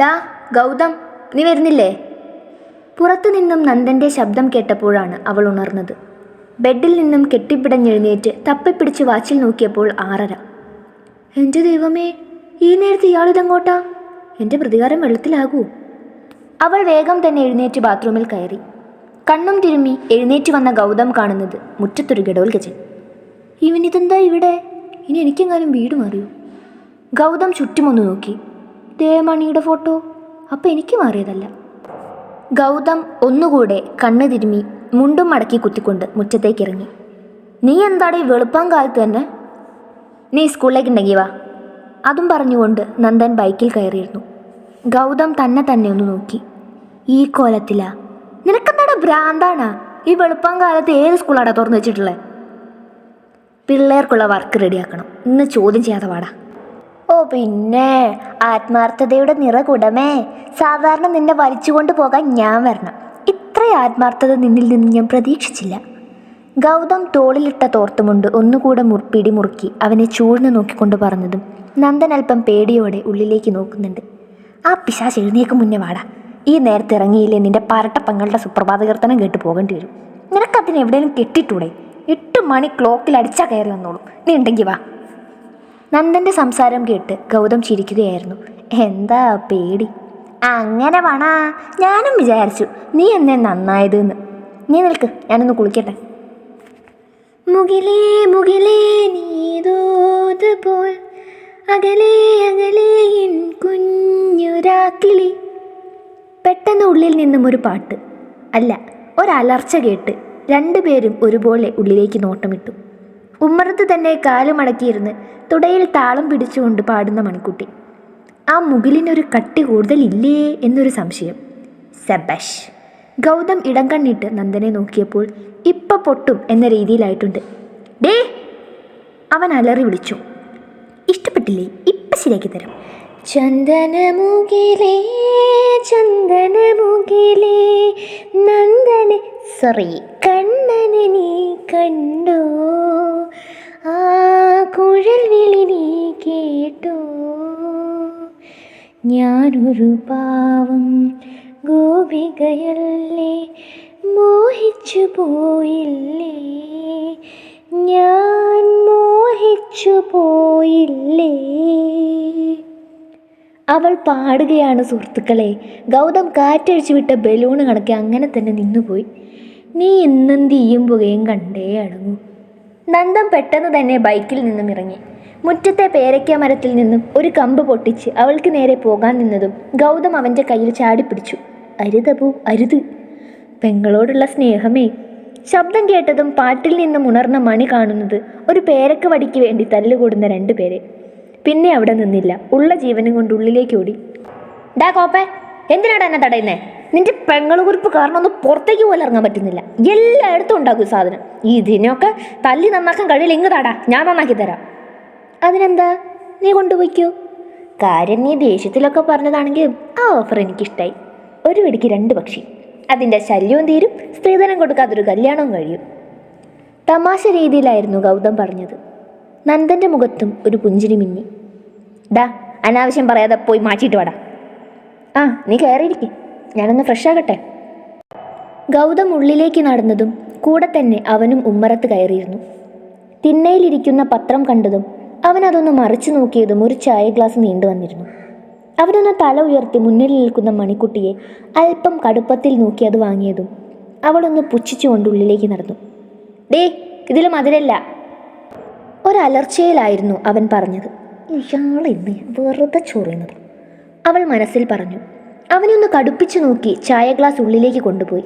ഡാ ഗൗതം നീ വരുന്നില്ലേ? പുറത്തു നിന്നും നന്ദന്റെ ശബ്ദം കേട്ടപ്പോഴാണ് അവൾ ഉണർന്നത്. ബെഡിൽ നിന്നും കെട്ടിപ്പിടഞ്ഞെഴുന്നേറ്റ് തപ്പിപ്പിടിച്ച് വാച്ചിൽ നോക്കിയപ്പോൾ ആറര. എന്റെ ദൈവമേ ഈ നേരത്തെ ഇയാളിതെങ്ങോട്ടാ എന്റെ പ്രതികാരം വെള്ളത്തിലാകൂ. അവൾ വേഗം തന്നെ എഴുന്നേറ്റ് ബാത്റൂമിൽ കയറി. കണ്ണും തിരുമ്മി എഴുന്നേറ്റ് വന്ന ഗൗതം കാണുന്നത് മുറ്റത്തൊരു ഗഡോൽ ഗജൻ. ഇവനിതെന്താ ഇവിടെ? ഇനി എനിക്കെങ്ങാനും വീട് മാറിയോ? ഗൗതം ചുറ്റുമൊന്ന് നോക്കി. ദേവമണിയുടെ ഫോട്ടോ? അപ്പം എനിക്ക് മാറിയതല്ല ഗൗതം ഒന്നുകൂടെ കണ്ണ് തിരുമ്മി മുണ്ടും മടക്കി കുത്തിക്കൊണ്ട് മുറ്റത്തേക്ക് ഇറങ്ങി നീ എന്താടെ വെളുപ്പം കാലത്ത് തന്നെ? നീ സ്കൂളിലേക്ക് ഉണ്ടെങ്കിൽ വാ. അതും പറഞ്ഞുകൊണ്ട് നന്ദൻ ബൈക്കിൽ കയറിയിരുന്നു. ഗൗതം തന്നെ തന്നെ ഒന്ന് നോക്കി. ഈ കോലത്തിലാ? നിനക്കെന്താടാ ഭ്രാന്താണാ? ഈ വെളുപ്പം കാലത്ത് ഏത് സ്കൂളാടാ തുറന്നു വെച്ചിട്ടുള്ളത് പിള്ളേർക്കുള്ള വർക്ക് റെഡിയാക്കണം. ഇന്ന് ചോദ്യം ചെയ്യാതെ വാടാ. ഓ പിന്നെ. ആത്മാർത്ഥതയുടെ നിറകുടമേ. സാധാരണ നിന്നെ വലിച്ചുകൊണ്ട് പോകാൻ ഞാൻ വരണം. ഇത്ര ആത്മാർത്ഥത നിന്നിൽ നിന്ന് ഞാൻ പ്രതീക്ഷിച്ചില്ല. ഗൗതം തോളിലിട്ട തോർത്തുമുണ്ട് ഒന്നുകൂടെ മുർപ്പിടി മുറുക്കി അവനെ ചൂഴ്ന്നു നോക്കിക്കൊണ്ട് പറഞ്ഞതും നന്ദൻ അല്പം പേടിയോടെ ഉള്ളിലേക്ക് നോക്കുന്നുണ്ട്. ആ പിശാശ് എഴുന്നേക്ക് മുന്നേ വാടാ. ഈ നേരത്തെ ഇറങ്ങിയില്ലേ നിന്റെ പരട്ടപ്പങ്ങളുടെ സുപ്രഭാത കീർത്തനം കേട്ട് പോകേണ്ടി വരും. നിനക്കതിന് കെട്ടിട്ടൂടെ? എട്ട് മണി ക്ലോക്കിൽ അടിച്ചാൽ കയറി വന്നോളൂ. നീ ഉണ്ടെങ്കിൽ വാ. നന്ദന്റെ സംസാരം കേട്ട് ഗൗതം ചിരിക്കുകയായിരുന്നു. എന്താ പേടി? അങ്ങനെ വേണാ. ഞാനും വിചാരിച്ചു നീ എന്നെ നന്നായത് എന്ന് നീ നിൽക്ക് ഞാനൊന്ന് കുളിക്കട്ടെ. മുകിലേ മുകിലേ നീതോതുപോൽ അകലേ അകലേ എൻ കുഞ്ഞുരാക്കിളി പെട്ടെന്ന് ഉള്ളിൽ നിന്നും ഒരു പാട്ട്. അല്ല ഒരലർച്ച കേട്ട് രണ്ടുപേരും ഒരുപോലെ ഉള്ളിലേക്ക് നോട്ടമിട്ടു. ഉമ്മറത്ത് തന്നെ കാലുമടക്കിയിരുന്ന് തുടയിൽ താളം പിടിച്ചുകൊണ്ട് പാടുന്ന മണിക്കുട്ടി ആ മുകിലിനൊരു കട്ടി കൂടുതൽ ഇല്ലേ എന്നൊരു സംശയം. സബഷ്. ഗൗതം ഇടം കണ്ണിട്ട് നന്ദനെ നോക്കിയപ്പോൾ ഇപ്പ പൊട്ടും എന്ന രീതിയിലായിട്ടുണ്ട്. ഡേ! അവൻ അലറി വിളിച്ചു. ഇഷ്ടപ്പെട്ടില്ലേ? ഇപ്പം ശരിയാക്കി തരാം. ചന്ദനമുകിലേ ചന്ദനമുകിലേ നന്ദനെ സോറി കണ്ണനെ നീ കണ്ടോ? കുഴൽ വിളി നീ കേട്ടോ. ഞാനൊരു പാവം ഗോപികയല്ലേ മോഹിച്ചു പോയില്ലേ? ഞാൻ മോഹിച്ചു പോയില്ലേ? അവൾ പാടുകയാണ് സുഹൃത്തുക്കളെ. ഗൗതം കാറ്റഴിച്ചു വിട്ട ബലൂണ് കണക്കെ അങ്ങനെ തന്നെ നിന്നുപോയി. നീ ഇന്നും തീയും പുകയും കണ്ടേ അടങ്ങൂ. നന്ദം പെട്ടെന്ന് തന്നെ ബൈക്കിൽ നിന്നും ഇറങ്ങി. മുറ്റത്തെ പേരയ്ക്ക മരത്തിൽ നിന്നും ഒരു കമ്പ് പൊട്ടിച്ച് അവൾക്ക് നേരെ പോകാൻ നിന്നതും ഗൗതം അവന്റെ കയ്യിൽ ചാടിപ്പിടിച്ചു. അരുതപൂ അരുത്. പെങ്ങളോടുള്ള സ്നേഹമേ. ശബ്ദം കേട്ടതും പാട്ടിൽ നിന്നും ഉണർന്ന മണി കാണുന്നത് ഒരു പേരക്ക വടിക്ക് വേണ്ടി തല്ലുകൂടുന്ന രണ്ടുപേരെ പിന്നെ അവിടെ നിന്നില്ല. ഉള്ള ജീവനും കൊണ്ട് ഉള്ളിലേക്ക് ഓടി. ഡാ കോപ്പേ എന്തിനാടാ എന്നെ തടയുന്നേ? നിന്റെ പെങ്ങളുകുറിപ്പ് കാരണം ഒന്ന് പുറത്തേക്ക് പോലും ഇറങ്ങാൻ പറ്റുന്നില്ല. എല്ലായിടത്തും ഉണ്ടാക്കും സാധനം. ഇതിനൊക്കെ തല്ലി നന്നാക്കാൻ കഴിയില്ല. ഇങ്ങ് താടാ. ഞാൻ നന്നാക്കി തരാം. അതിനെന്താ? നീ കൊണ്ടുപോയിക്കോ. കാര്യം നീ ദേഷ്യത്തിലൊക്കെ പറഞ്ഞതാണെങ്കിൽ ആ ഓഫർ എനിക്കിഷ്ടമായി ഒരു വെടിക്ക് രണ്ട് പക്ഷി. അതിന്റെ ശല്യവും തീരും. സ്ത്രീധനം കൊടുക്കാത്തൊരു കല്യാണവും കഴിയും. തമാശ രീതിയിലായിരുന്നു ഗൗതം പറഞ്ഞത്. നന്ദന്റെ മുഖത്തും ഒരു പുഞ്ചിരി മിന്നി. ഡാ അനാവശ്യം പറയാതെ പോയി മാറ്റിയിട്ട് വാടാ. ആ നീ കയറിയിരിക്കെ ഞാനൊന്ന് ഫ്രഷ് ആകട്ടെ ഗൗതം ഉള്ളിലേക്ക് നടന്നതും കൂടെ തന്നെ അവനും ഉമ്മറത്ത് കയറിയിരുന്നു. തിണ്ണയിലിരിക്കുന്ന പത്രം കണ്ടതും അവൻ അതൊന്ന് മറിച്ചു നോക്കിയതും ഒരു ചായ ഗ്ലാസ് നീണ്ടു വന്നിരുന്നു. അവനൊന്ന് തല ഉയർത്തി മുന്നിൽ നിൽക്കുന്ന മണിക്കുട്ടിയെ അല്പം കടുപ്പത്തിൽ നോക്കി അത് വാങ്ങിയതും അവളൊന്ന് പുച്ഛിച്ചുകൊണ്ട് ഉള്ളിലേക്ക് നടന്നു. ഡേ ഇതിൽ മധുരല്ല. ഒരലർച്ചയിലായിരുന്നു അവൻ പറഞ്ഞത്. ഇയാളെന്ന് വെറുതെ ചൊറിയുന്നത്. അവൾ മനസ്സിൽ പറഞ്ഞു. അവനൊന്ന് കടുപ്പിച്ചു നോക്കി ചായ ഗ്ലാസ് ഉള്ളിലേക്ക് കൊണ്ടുപോയി.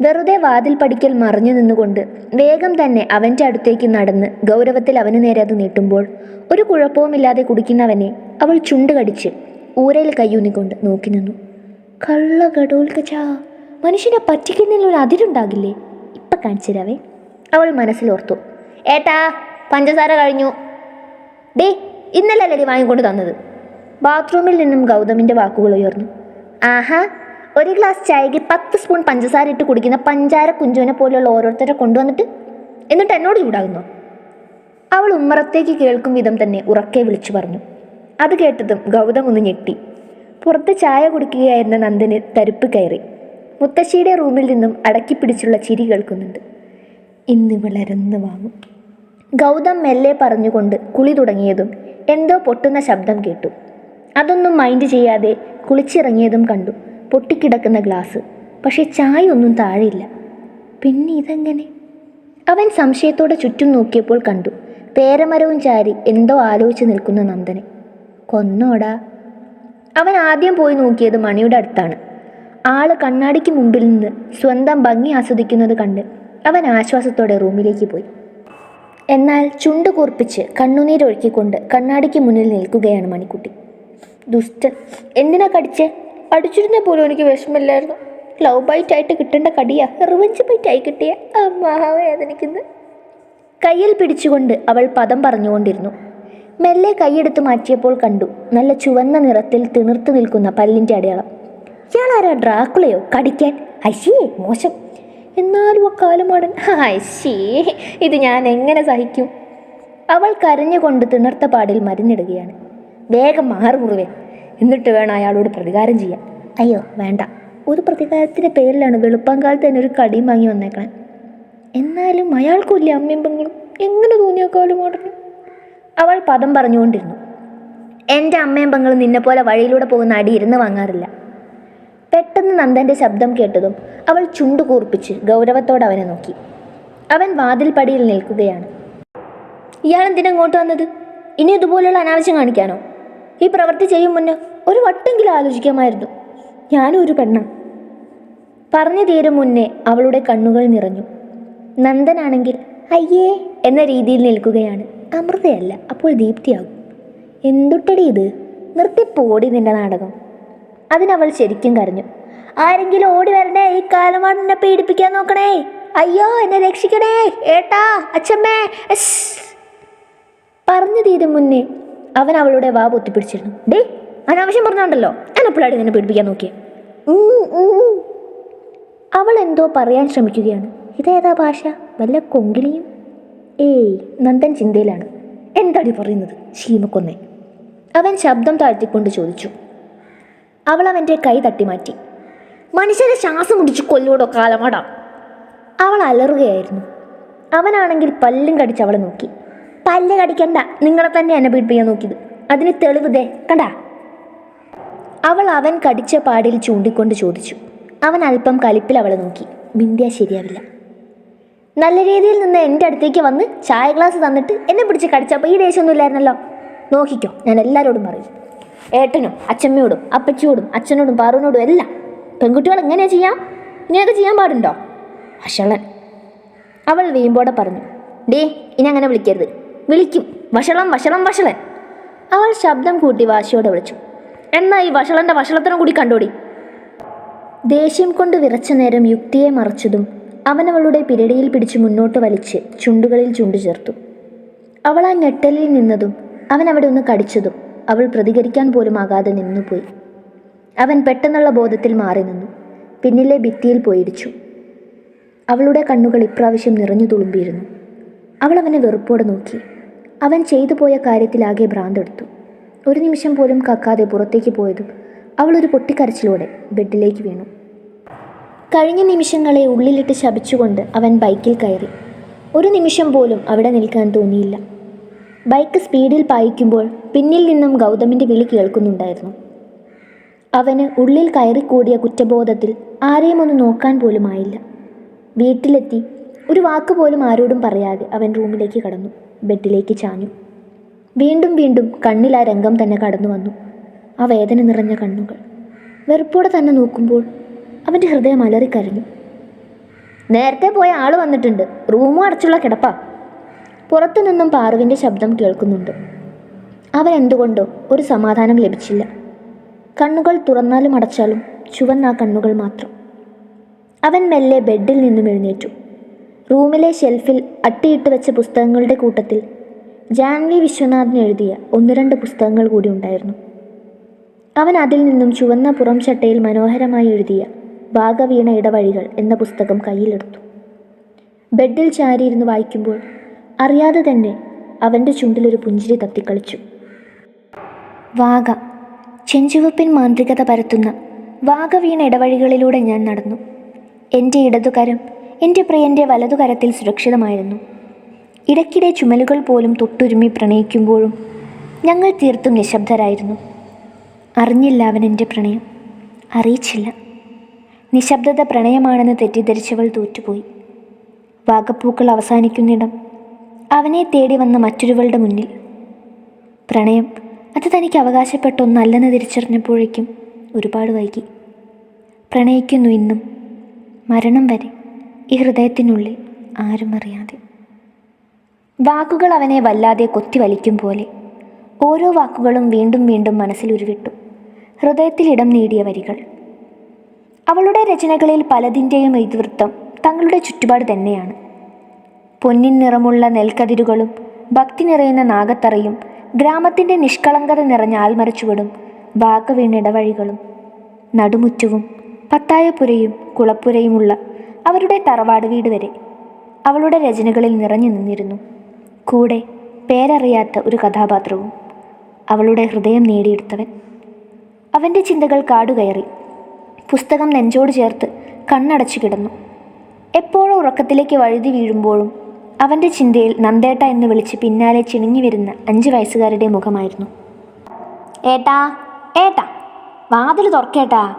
വെറുതെ വാതിൽ പടിക്കൽ മറഞ്ഞു നിന്നുകൊണ്ട് വേഗം തന്നെ അവന്റെ അടുത്തേക്ക് നടന്ന് ഗൗരവത്തിൽ അവന് നേരെ അത് നീട്ടുമ്പോൾ ഒരു കുഴപ്പവുമില്ലാതെ കുടിക്കുന്നവനെ അവൾ ചുണ്ട് കടിച്ച് ഊരയിൽ കയ്യൂന്നിക്കൊണ്ട് നോക്കി നിന്നു. കള്ള ഗഡോൽക്കച്ചാ മനുഷ്യനെ പറ്റിക്കുന്നതിലൊരു അതിരുണ്ടാകില്ലേ? ഇപ്പം കാണിച്ചുതരാവേ അവൾ മനസ്സിലോർത്തു. ഏട്ടാ പഞ്ചസാര കഴിഞ്ഞു. ഡേ ഇന്നലെ അല്ലടി വാങ്ങിക്കൊണ്ട് തന്നത്? ബാത്റൂമിൽ നിന്നും ഗൗതമിന്റെ വാക്കുകൾ ഉയർന്നു. ആഹാ. ഒരു ഗ്ലാസ് ചായക്ക് പത്ത് സ്പൂൺ പഞ്ചസാര ഇട്ട് കുടിക്കുന്ന പഞ്ചാര കുഞ്ചുവിനെ പോലെയുള്ള ഓരോരുത്തരെ കൊണ്ടുവന്നിട്ട് എന്നിട്ട് എന്നോട് ചൂടാകുന്നു. അവൾ ഉമ്മറത്തേക്ക് കേൾക്കും വിധം തന്നെ ഉറക്കെ വിളിച്ചു പറഞ്ഞു. അത് കേട്ടതും ഗൗതം ഒന്ന് ഞെട്ടി. പുറത്ത് ചായ കുടിക്കുകയായിരുന്ന നന്ദന് തരുപ്പ് കയറി. മുത്തശ്ശിയുടെ റൂമിൽ നിന്നും അടക്കി പിടിച്ചുള്ള ചിരി കേൾക്കുന്നുണ്ട്. ഇന്ന് വളരുന്ന് വാങ്ങും. ഗൗതം മെല്ലെ പറഞ്ഞുകൊണ്ട് കുളി തുടങ്ങിയതും എന്തോ പൊട്ടുന്ന ശബ്ദം കേട്ടു. അതൊന്നും മൈൻഡ് ചെയ്യാതെ കുളിച്ചിറങ്ങിയതും കണ്ടു. പൊട്ടിക്കിടക്കുന്ന ഗ്ലാസ്. പക്ഷേ ചായ ഒന്നും താഴെയില്ല. പിന്നെ ഇതെങ്ങനെ? അവൻ സംശയത്തോടെ ചുറ്റും നോക്കിയപ്പോൾ കണ്ടു. പേരമരവും ചാരി എന്തോ ആലോചിച്ച് നിൽക്കുന്ന നന്ദനെ. കൊന്നോടാ. അവൻ ആദ്യം പോയി നോക്കിയത് മണിയുടെ അടുത്താണ്. ആൾ കണ്ണാടിക്ക് മുമ്പിൽ നിന്ന് സ്വന്തം ഭംഗി ആസ്വദിക്കുന്നത് കണ്ട് അവൻ ആശ്വാസത്തോടെ റൂമിലേക്ക് പോയി. എന്നാൽ ചുണ്ട് കൂർപ്പിച്ച് കണ്ണുനീരൊഴുക്കിക്കൊണ്ട് കണ്ണാടിക്ക് മുന്നിൽ നിൽക്കുകയാണ് മണിക്കുട്ടി. ദുഷ്ടൻ. എന്തിനാ കടിച്ചേ? അടിച്ചിരുന്ന പോലും എനിക്ക് വിഷമില്ലായിരുന്നു ലവ് ബൈറ്റ് ആയിട്ട് കിട്ടേണ്ട കടിയാ. റിവഞ്ച് ബൈറ്റ് ആയി കിട്ടിയ. മഹാവേദനിക്കുന്നു കയ്യിൽ പിടിച്ചുകൊണ്ട് അവൾ പദം പറഞ്ഞുകൊണ്ടിരുന്നു. മെല്ലെ കൈയെടുത്ത് മാറ്റിയപ്പോൾ കണ്ടു. നല്ല ചുവന്ന നിറത്തിൽ തിണർത്തു നിൽക്കുന്ന പല്ലിന്റെ അടയാളം. ഇയാളാരാ? ഡ്രാക്കുളയോ? കടിക്കാൻ? അശിയേ മോശം. എന്നാലും ആ കാലമാടൻ. അശ്ശേ ഇത് ഞാൻ എങ്ങനെ സഹിക്കും? അവൾ കരഞ്ഞുകൊണ്ട് തിണർത്ത പാടിൽ മരുന്നിടുകയാണ്. വേഗം മാറുമുറിവേ. എന്നിട്ട് വേണം അയാളോട് പ്രതികാരം ചെയ്യാൻ. അയ്യോ വേണ്ട. ഒരു പ്രതികാരത്തിന്റെ പേരിലാണ് വെളുപ്പാങ്കാലത്ത് തന്നെ ഒരു കടിയും വാങ്ങി വന്നേക്കണേ. എന്നാലും അയാൾക്കുമില്ല അമ്മയും പെങ്ങളും എങ്ങനെ തോന്നിയ കാലമാടന് അവൾ പദം പറഞ്ഞുകൊണ്ടിരുന്നു. എന്റെ അമ്മയും പെങ്ങളും നിന്നെപ്പോലെ വഴിയിലൂടെ പോകുന്ന അടി ഇരുന്ന് വാങ്ങാറില്ല. പെട്ടെന്ന് നന്ദന്റെ ശബ്ദം കേട്ടതും അവൾ ചുണ്ടു കൂർപ്പിച്ച് ഗൗരവത്തോടെ അവനെ നോക്കി. അവൻ വാതിൽ പടിയിൽ നിൽക്കുകയാണ്. ഇങ്ങോട്ട് വന്നത്? ഇനി ഇതുപോലുള്ള അനാവശ്യം കാണിക്കാനോ? ഈ പ്രവൃത്തി ചെയ്യും മുന്നേ ഒരു വട്ടെങ്കിലും ആലോചിക്കാമായിരുന്നു. ഞാനും ഒരു പെണ്ണ. പറഞ്ഞു തീരും മുന്നേ അവളുടെ കണ്ണുകൾ നിറഞ്ഞു. നന്ദനാണെങ്കിൽ അയ്യേ എന്ന രീതിയിൽ നിൽക്കുകയാണ്. അമൃതയല്ല അപ്പോൾ ദീപ്തിയാകും. എന്തുട്ടടി ഇത്? നിർത്തിപ്പോടി നിന്റെ നാടകം. അതിനവൾ ശരിക്കും കരഞ്ഞു. ആരെങ്കിലും ഓടി വരണേ ഈ കാലമാണ് എന്നെ പീഡിപ്പിക്കാൻ നോക്കണേ. അയ്യോ എന്നെ രക്ഷിക്കണേ. ഏട്ടാ അച്ഛമ്മേ. പറഞ്ഞു തീരും മുന്നേ അവൻ അവളുടെ വാ പൊത്തിപ്പിടിച്ചിരുന്നു. ഡേ അനാവശ്യം പറഞ്ഞോണ്ടല്ലോ. എപ്പോഴാണ് നിന്നെ പീഡിപ്പിക്കാൻ നോക്കിയേ. അവൾ എന്തോ പറയാൻ ശ്രമിക്കുകയാണ്. ഇതേതാ ഭാഷ? വല്ല കൊങ്കിണിയും? ഏയ് നന്ദൻ ചിന്തയിലാണ്. എന്താടി പറയുന്നത്? ശീമക്കൊന്നെ. അവൻ ശബ്ദം താഴ്ത്തിക്കൊണ്ട് ചോദിച്ചു. അവൾ അവന്റെ കൈ തട്ടി മാറ്റി മനുഷ്യരെ ശ്വാസം മുടിച്ച് കൊല്ലൂടോ കാലമാടാം. അവൾ അലറുകയായിരുന്നു. അവനാണെങ്കിൽ പല്ലും കടിച്ച് അവളെ നോക്കി. പല്ല് കടിക്കണ്ട. നിങ്ങളെ തന്നെ എന്നെ പീഡിപ്പിക്കാൻ നോക്കിയത്. അതിന് തെളിവ് ദേ കണ്ടാ? അവൾ അവൻ കടിച്ച പാടിൽ ചൂണ്ടിക്കൊണ്ട് ചോദിച്ചു. അവൻ അല്പം കലിപ്പിൽ അവളെ നോക്കി. ബിന്ദ്യ ശരിയാവില്ല. നല്ല രീതിയിൽ നിന്ന് എന്റെ അടുത്തേക്ക് വന്ന് ചായ ഗ്ലാസ് തന്നിട്ട് എന്നെ പിടിച്ച് കടിച്ചപ്പോൾ ഈ ദേഷ്യമൊന്നും ഇല്ലായിരുന്നല്ലോ. നോക്കിക്കോ ഞാൻ എല്ലാവരോടും പറയും. ഏട്ടനും അച്ഛമ്മയോടും അപ്പച്ചിയോടും അച്ഛനോടും പാറുവിനോടും എല്ലാം. പെൺകുട്ടികൾ എങ്ങനെയാ ചെയ്യാം? ഇങ്ങനെയൊക്കെ ചെയ്യാൻ പാടുണ്ടോ? അശളൻ. അവൾ വീമ്പോടെ പറഞ്ഞു. ഡേ ഇനി അങ്ങനെ വിളിക്കരുത്. വിളിക്കും. വഷളം വഷളം വഷളൻ. അവൾ ശബ്ദം കൂട്ടി വാശിയോടെ വിളിച്ചു. എന്നാ ഈ വഷളന്റെ വഷളത്തിനും കൂടി കണ്ടോടി. ദേഷ്യം കൊണ്ട് വിറച്ച നേരം യുക്തിയെ മറച്ചതും അവനവളുടെ പിരടിയിൽ പിടിച്ച് മുന്നോട്ട് വലിച്ച് ചുണ്ടുകളിൽ ചുണ്ടു ചേർത്തു. അവൾ ആ ഞെട്ടലിൽ നിന്നതും അവൻ അവിടെ ഒന്ന് കടിച്ചതും അവൾ പ്രതികരിക്കാൻ പോലും ആകാതെ നിന്നുപോയി. അവൻ പെട്ടെന്നുള്ള ബോധത്തിൽ മാറി നിന്നു. പിന്നിലെ ഭിത്തിയിൽ പോയിടിച്ചു അവളുടെ കണ്ണുകൾ ഇപ്രാവശ്യം നിറഞ്ഞു തുളുമ്പിയിരുന്നു. അവൾ അവനെ വെറുപ്പോടെ നോക്കി. അവൻ ചെയ്തു പോയ കാര്യത്തിലാകെ ഭ്രാന്തെടുത്തു. ഒരു നിമിഷം പോലും കക്കാതെ പുറത്തേക്ക് പോയതും അവൾ ഒരു പൊട്ടിക്കരച്ചിലൂടെ ബെഡിലേക്ക് വീണു. കഴിഞ്ഞ നിമിഷങ്ങളെ ഉള്ളിലിട്ട് ശപിച്ചുകൊണ്ട് അവൻ ബൈക്കിൽ കയറി. ഒരു നിമിഷം പോലും അവിടെ നിൽക്കാൻ തോന്നിയില്ല. ബൈക്ക് സ്പീഡിൽ പായിക്കുമ്പോൾ പിന്നിൽ നിന്നും ഗൗതമിന്റെ വിളി കേൾക്കുന്നുണ്ടായിരുന്നു. അവന് ഉള്ളിൽ കയറിക്കൂടിയ കുറ്റബോധത്തിൽ ആരെയും ഒന്ന് നോക്കാൻ പോലും ആയില്ല വീട്ടിലെത്തി ഒരു വാക്ക് പോലും ആരോടും പറയാതെ അവൻ റൂമിലേക്ക് കടന്നു. ബെഡിലേക്ക് ചാഞ്ഞു. വീണ്ടും വീണ്ടും കണ്ണിൽ ആ രംഗം തന്നെ കടന്നു വന്നു. ആ വേദന നിറഞ്ഞ കണ്ണുകൾ. വെറുപ്പോടെ തന്നെ നോക്കുമ്പോൾ അവന്റെ ഹൃദയം അലറിക്കരഞ്ഞു. നേരത്തെ പോയ ആൾ വന്നിട്ടുണ്ട്. റൂമും അടച്ചുള്ള കിടപ്പ. പുറത്തു നിന്നും പാറുവിന്റെ ശബ്ദം കേൾക്കുന്നുണ്ട്. അവൻ എന്തുകൊണ്ടോ ഒരു സമാധാനം ലഭിച്ചില്ല. കണ്ണുകൾ തുറന്നാലും അടച്ചാലും ചുവന്ന ആ കണ്ണുകൾ മാത്രം. അവൻ മെല്ലെ ബെഡിൽ നിന്നും എഴുന്നേറ്റു. റൂമിലെ ഷെൽഫിൽ അട്ടിയിട്ട് വെച്ച പുസ്തകങ്ങളുടെ കൂട്ടത്തിൽ ജാൻവി വിശ്വനാഥൻ എഴുതിയ ഒന്ന് രണ്ട് പുസ്തകങ്ങൾ കൂടി ഉണ്ടായിരുന്നു. അവൻ അതിൽ നിന്നും ചുവന്ന പുറം ചട്ടയിൽ മനോഹരമായി എഴുതിയ ഭാഗവീണ ഇടവഴികൾ എന്ന പുസ്തകം കയ്യിലെടുത്തു. ബെഡിൽ ചാരിയിരുന്ന് വായിക്കുമ്പോൾ അറിയാതെ തന്നെ അവന്റെ ചുണ്ടിലൊരു പുഞ്ചിരി തത്തിക്കളിച്ചു. വാഗ ചെഞ്ചുവപ്പിൻ മാന്ത്രികത പരത്തുന്ന വാഗവീണ ഇടവഴികളിലൂടെ ഞാൻ നടന്നു. എന്റെ ഇടതുകരം എന്റെ പ്രിയന്റെ വലതുകരത്തിൽ സുരക്ഷിതമായിരുന്നു. ഇടയ്ക്കിടെ ചുമലുകൾ പോലും തൊട്ടുരുമി പ്രണയിക്കുമ്പോഴും ഞങ്ങൾ തീർത്തും നിശബ്ദരായിരുന്നു. അറിഞ്ഞില്ല അവൻ എന്റെ പ്രണയം. അറിയിച്ചില്ല. നിശബ്ദത പ്രണയമാണെന്ന് തെറ്റിദ്ധരിച്ചവൾ തോറ്റുപോയി. വാഗപ്പൂക്കൾ അവസാനിക്കുന്നിടം അവനെ തേടി വന്ന മറ്റൊരുവളുടെ മുന്നിൽ. പ്രണയം അത് തനിക്ക് അവകാശപ്പെട്ട ഒന്നല്ലെന്ന് തിരിച്ചറിഞ്ഞപ്പോഴേക്കും ഒരുപാട് വൈകി. പ്രണയിക്കുന്നു ഇന്നും മരണം വരെ. ഈ ഹൃദയത്തിനുള്ളിൽ ആരും അറിയാതെ. വാക്കുകൾ അവനെ വല്ലാതെ കൊത്തിവലിക്കും പോലെ ഓരോ വാക്കുകളും വീണ്ടും വീണ്ടും മനസ്സിൽ ഉരുവിട്ടു. ഹൃദയത്തിൽ ഇടം നേടിയ വരികൾ. അവളുടെ രചനകളിൽ പലതിന്റെയും ഇതിവൃത്തം തങ്ങളുടെ ചുറ്റുപാട് തന്നെയാണ്. പൊന്നിൻ നിറമുള്ള നെൽക്കതിരുകളും ഭക്തി നിറയുന്ന നാഗത്തറയും ഗ്രാമത്തിന്റെ നിഷ്കളങ്കത നിറഞ്ഞ ആൽമരച്ചുവടും വാഗവീണിടവഴികളും നടുമുറ്റവും പത്തായപ്പുരയും കുളപ്പുരയുമുള്ള അവരുടെ തറവാട് വീട് വരെ. അവളുടെ രചനകളിൽ നിറഞ്ഞു നിന്നിരുന്നു. കൂടെ പേരറിയാത്ത ഒരു കഥാപാത്രവും അവളുടെ ഹൃദയം നേടിയെടുത്തവൻ. അവന്റെ ചിന്തകൾ കാടുകയറി. പുസ്തകം നെഞ്ചോട് ചേർത്ത് കണ്ണടച്ചു കിടന്നു. എപ്പോഴും ഉറക്കത്തിലേക്ക് വഴുതി വീഴുമ്പോഴും അവന്റെ ചിന്തയിൽ നന്ദേട്ട എന്ന് വിളിച്ച് പിന്നാലെ ചിണിഞ്ഞു വരുന്ന അഞ്ച് വയസ്സുകാരുടെ മുഖമായിരുന്നു. ഏട്ടാ ഏട്ടാ വാതിൽ തുറക്കേട്ടാ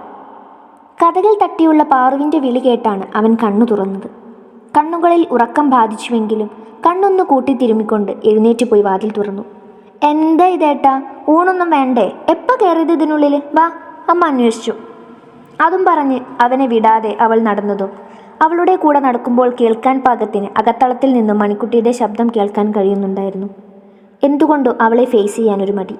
കഥകൾ തട്ടിയുള്ള പാറുവിന്റെ വിളി കേട്ടാണ് അവൻ കണ്ണു തുറന്നത്. കണ്ണുകളിൽ ഉറക്കം ബാധിച്ചുവെങ്കിലും കണ്ണൊന്ന് കൂട്ടി തിരുമ്മിക്കൊണ്ട് എഴുന്നേറ്റ് പോയി വാതിൽ തുറന്നു. എന്താ ഇതേട്ടാ? ഊണൊന്നും വേണ്ടേ? എപ്പോൾ കയറിയത് ഇതിനുള്ളിൽ വാ അമ്മ അന്വേഷിച്ചു. അതും പറഞ്ഞ് അവനെ വിടാതെ അവൾ നടന്നതും അവളുടെ കൂടെ നടക്കുമ്പോൾ കേൾക്കാൻ പാകത്തിന് അകത്തളത്തിൽ നിന്നും മണിക്കുട്ടിയുടെ ശബ്ദം കേൾക്കാൻ കഴിയുന്നുണ്ടായിരുന്നു. എന്തുകൊണ്ടോ അവളെ ഫേസ് ചെയ്യാനൊരു മടി.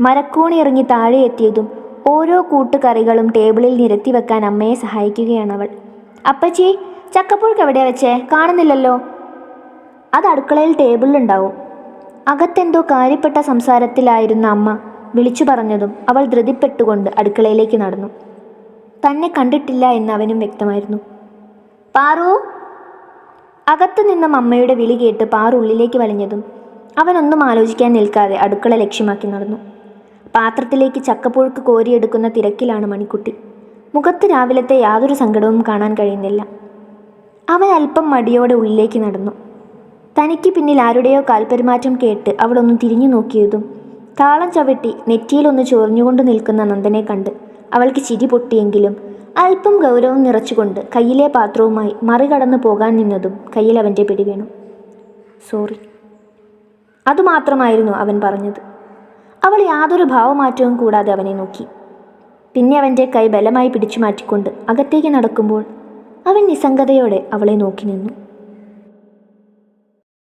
മരക്കൂണി ഇറങ്ങി താഴെ എത്തിയതും ഓരോ കൂട്ടുകറികളും ടേബിളിൽ നിരത്തി വെക്കാൻ അമ്മയെ സഹായിക്കുകയാണ് അവൾ. അപ്പച്ചി ചക്കപ്പുഴുക്ക് എവിടെയാ വെച്ചേ? കാണുന്നില്ലല്ലോ. അത് അടുക്കളയിൽ ടേബിളിലുണ്ടാവും. അകത്തെന്തോ കാര്യപ്പെട്ട സംസാരത്തിലായിരുന്ന അമ്മ വിളിച്ചു പറഞ്ഞതും അവൾ ധൃതിപ്പെട്ടുകൊണ്ട് അടുക്കളയിലേക്ക് നടന്നു. തന്നെ കണ്ടിട്ടില്ല എന്ന് അവനും വ്യക്തമായിരുന്നു. പാറു? അകത്തു നിന്നും അമ്മയുടെ വിളി കേട്ട് പാറു ഉള്ളിലേക്ക് വലിഞ്ഞതും അവനൊന്നും ആലോചിക്കാൻ നിൽക്കാതെ അടുക്കള ലക്ഷ്യമാക്കി നടന്നു. പാത്രത്തിലേക്ക് ചക്കപ്പുഴുക്ക് കോരിയെടുക്കുന്ന തിരക്കിലാണ് മണിക്കുട്ടി. മുഖത്ത് രാവിലത്തെ യാതൊരു സങ്കടവും കാണാൻ കഴിയുന്നില്ല. അവൻ അല്പം മടിയോടെ ഉള്ളിലേക്ക് നടന്നു. തനിക്ക് പിന്നിൽ ആരുടെയോ കാൽപെരുമാറ്റം കേട്ട് അവളൊന്ന് തിരിഞ്ഞു നോക്കിയതും താളം ചവിട്ടി നെറ്റിയിലൊന്ന് ചൊറിഞ്ഞുകൊണ്ട് നിൽക്കുന്ന നന്ദനെ കണ്ട് അവൾക്ക് ചിരി പൊട്ടിയെങ്കിലും അല്പം ഗൗരവം നിറച്ചുകൊണ്ട് കയ്യിലെ പാത്രവുമായി മറികടന്നു പോകാൻ നിന്നതും കയ്യിൽ അവന്റെ പിടി വീണു സോറി. അതുമാത്രമായിരുന്നു അവൻ പറഞ്ഞത്. അവൾ യാതൊരു ഭാവമാറ്റവും കൂടാതെ അവനെ നോക്കി. പിന്നെ അവന്റെ കൈ ബലമായി പിടിച്ചു മാറ്റിക്കൊണ്ട് അകത്തേക്ക് നടക്കുമ്പോൾ അവൻ നിസ്സംഗതയോടെ അവളെ നോക്കി നിന്നു.